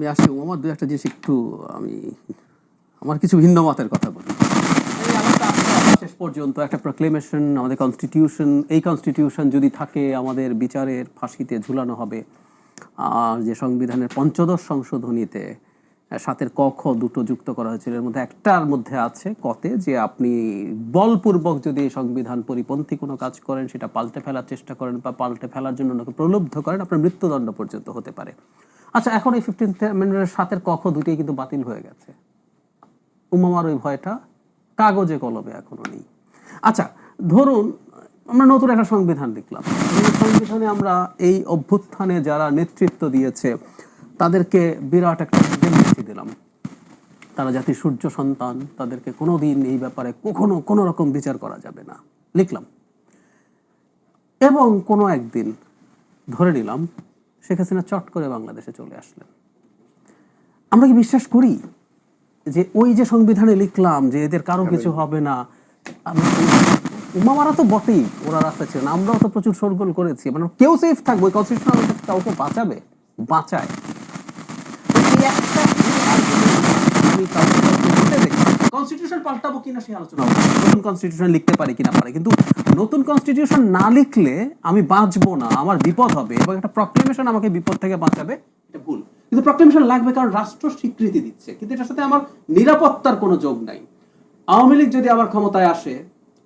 আমি আসি আমার দু একটা জিনিস একটু, আমি, আমার কিছু ভিন্ন মতের কথা বলি। শেষ পর্যন্ত একটা প্রক্লেমেশন আমাদের কনস্টিটিউশন এই কনস্টিটিউশন যদি থাকে, আমাদের বিচারের ফাঁসিতে ঝুলানো হবে। আর যে সংবিধানের পঞ্চদশ সংশোধনীতে সাতের ক, খ দুটো যুক্ত করা হয়েছিল, এর মধ্যে একটার মধ্যে আছে কতে যে আপনি বলপূর্বক যদি সংবিধান পরিপন্থী কোনো কাজ করেন, সেটা পাল্টে ফেলার চেষ্টা করেন বা পাল্টে ফেলার জন্য ওনাকে প্রলুব্ধ করেন, আপনার মৃত্যুদণ্ড পর্যন্ত হতে পারে। আচ্ছা এখন এই ফিফটিন অ্যামেন্ডমেন্টের সাতের কক্ষ দুটোই কিন্তু বাতিল হয়ে গেছে। উমামার ওই ভয়টা কাগজে কলমে এখনও নেই। আচ্ছা ধরুন আমরা নতুন একটা সংবিধান লিখলাম সংবিধানে আমরা এই অভ্যুত্থানে যারা নেতৃত্ব দিয়েছে, তাদেরকে বিরাট একটা দিলাম। তারা জাতির সূর্য সন্তান, তাদেরকে কোনোদিন এই ব্যাপারে কখনো কোনো রকম বিচার করা যাবে না। লিখলাম। এবং কোনো একদিন ধরে নিলাম শেখ হাসিনা চট করে বাংলাদেশে চলে আসলেন। আমরা কি বিশ্বাস করি যে ওই যে সংবিধানে লিখলাম যে এদের কারও কিছু হবে না উমামারা তো বটেই ওরা রাস্তা ছিলেন। আমরাও তো প্রচুর সরগোল করেছি। মানে কেউ সেফ থাকব কাউকে বাঁচাবে? বাঁচায়। কনস্টিটিউশন পাল্টাবো কিনা সেই আলোচনা নতুন কনস্টিটিউশন লিখতে পারি কিনা পারে। কিন্তু নতুন কনস্টিটিউশন না লিখলে আমি বাঁচবো না, আমার বিপদ হবে এবং একটা প্রক্লেমেশন আমাকে বিপদ থেকে বাঁচাবে, এটা ভুল। কিন্তু প্রক্লেমেশন লাগবে কারণ রাষ্ট্র স্বীকৃতি দিচ্ছে, কিন্তু এটার সাথে আমার নিরাপত্তার কোনো যোগ নাই। আওয়ামী লীগ যদি আবার ক্ষমতায় আসে,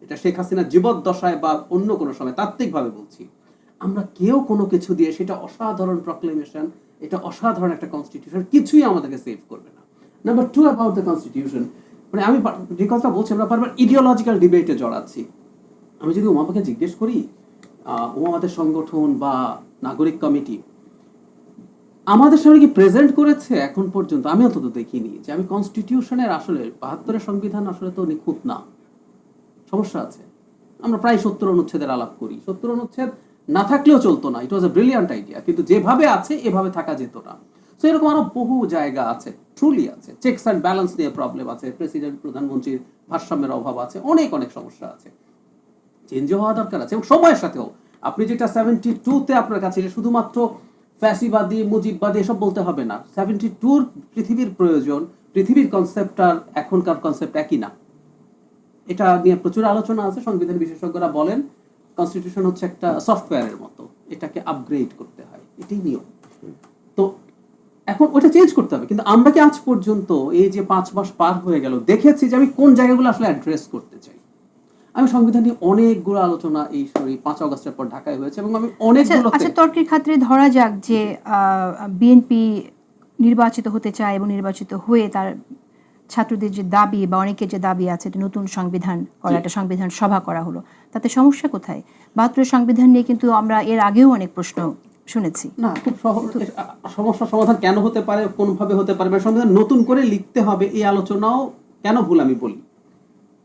এটা শেখ হাসিনা জীবদ্দশায় বা অন্য কোনো সময় তাত্ত্বিকভাবে বলছি, আমরা কেউ কোনো কিছু দিয়ে সেটা অসাধারণ প্রক্লেমেশন এটা অসাধারণ একটা কনস্টিটিউশন কিছুই আমাদেরকে সেভ করবে না। Number two about the constitution মানে আমি যে কথা বলছি, আমরা বারবার ইডিওলজিক্যাল ডিবেটে জড়াচ্ছি। আমি যদি উমামাকে জিজ্ঞেস করি উমামাদের সংগঠন বা নাগরিক কমিটি, আমাদের সামনে কি প্রেজেন্ট করেছে এখন পর্যন্ত? আমি অন্তত দেখিনি যে আমি কনস্টিটিউশনের আসলে বাহাত্তরের সংবিধান আসলে তো নিখুঁত না। সমস্যা আছে। আমরা প্রায় সত্তর অনুচ্ছেদের আলাপ করি। সত্তর অনুচ্ছেদ না থাকলেও চলতো না। ইট ওয়াজ এ ব্রিলিয়ান্ট আইডিয়া কিন্তু যেভাবে আছে, এভাবে থাকা যেত না। তো এরকম আরও বহু জায়গা আছে ট্রুলি আছে। চেকস অ্যান্ড ব্যালেন্স নিয়ে প্রবলেম আছে প্রেসিডেন্ট প্রধানমন্ত্রীর ভারসাম্যের অভাব আছে, অনেক অনেক সমস্যা আছে। চেঞ্জ হওয়া দরকার আছে, এবং সময়ের সাথেও। আপনি যেটা সেভেন্টি টুতে আপনার কাছে শুধুমাত্র ফ্যাসিবাদী, মুজিববাদী এসব বলতে হবে না। সেভেন্টি টুর পৃথিবীর প্রয়োজন, পৃথিবীর কনসেপ্ট আর এখনকার কনসেপ্ট একই না। এটা নিয়ে প্রচুর আলোচনা আছে, সংবিধান বিশেষজ্ঞরা বলেন কনস্টিটিউশন হচ্ছে একটা সফটওয়্যারের মতো, এটাকে আপগ্রেড করতে হয়, এটাই নিয়ম। এখন ওটা চেঞ্জ করতে হবে। কিন্তু আমরা কি আজ পর্যন্ত এই যে পাঁচ মাস পার হয়ে গেল দেখেছি যে আমি কোন জায়গাগুলো আসলে অ্যাড্রেস করতে চাই? আমি সংবিধান নিয়ে অনেকগুলো আলোচনা এই সরি পাঁচ আগস্টের পর ঢাকায় হয়েছে এবং আমি আচ্ছা অনেকগুলোতে আচ্ছা তর্কের খাতিরে ধরা যাক যে বিএনপি নির্বাচিত হতে চায় এবং নির্বাচিত হয়ে তার ছাত্রদের যে দাবি বা অনেকের যে দাবি আছে নতুন সংবিধান করা একটা সংবিধান সভা করা হলো তাতে সমস্যা কোথায়? বাহাত্তরের সংবিধান নিয়ে কিন্তু আমরা এর আগেও অনেক প্রশ্ন শুনেছি। না, খুব সহজ। সমস্যার সমাধান কেন হতে পারে, কোনভাবে হতে পারে সংবিধান নতুন করে লিখতে হবে এই আলোচনাও কেন ভুল আমি বলি?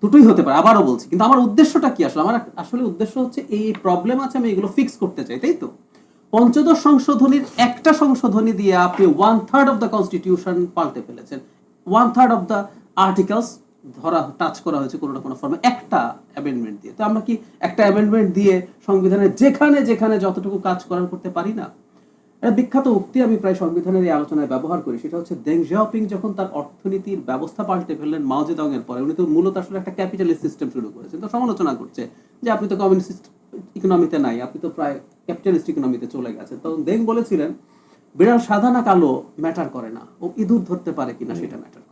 দুটোই হতে পারে, আবারও বলছি। কিন্তু আমার উদ্দেশ্যটা কি আসলে? আমার আসলে উদ্দেশ্য হচ্ছে এই প্রবলেম আছে, আমি এগুলো ফিক্স করতে চাই, তাই তো? পঞ্চদশ সংশোধনীর একটা সংশোধনী দিয়ে আপনি one third of the constitution পাল্টে ফেলেছেন। One third of the articles ধরা টাচ করা হয়েছে কোনো না কোনো ফর্মে একটা অ্যামেন্ডমেন্ট দিয়ে। তো আমরা কি একটা অ্যামেন্ডমেন্ট দিয়ে সংবিধানের যেখানে যেখানে যতটুকু কাজ করার করতে পারি না? একটা বিখ্যাত উক্তি আমি প্রায় সংবিধানের এই আলোচনায় ব্যবহার করি, সেটা হচ্ছে দেং জিয়াওপিং যখন তার অর্থনীতির ব্যবস্থা পাল্টে ফেললেন মাও জেদং এর পরে, উনি তো মূলত আসলে একটা ক্যাপিটালিস্ট সিস্টেম শুরু করেছেন। তো সমালোচনা করছে যে আপনি তো কমিউনিস্ট ইকোনমিতে নাই, আপনি তো প্রায় ক্যাপিটালিস্ট ইকোনমিতে চলে গেছেন। তখন দেং বলেছিলেন, বিড়াল সাদা না কালো ম্যাটার করে না। ও ইঁদুর ধরতে পারে কিনা সেটা ম্যাটার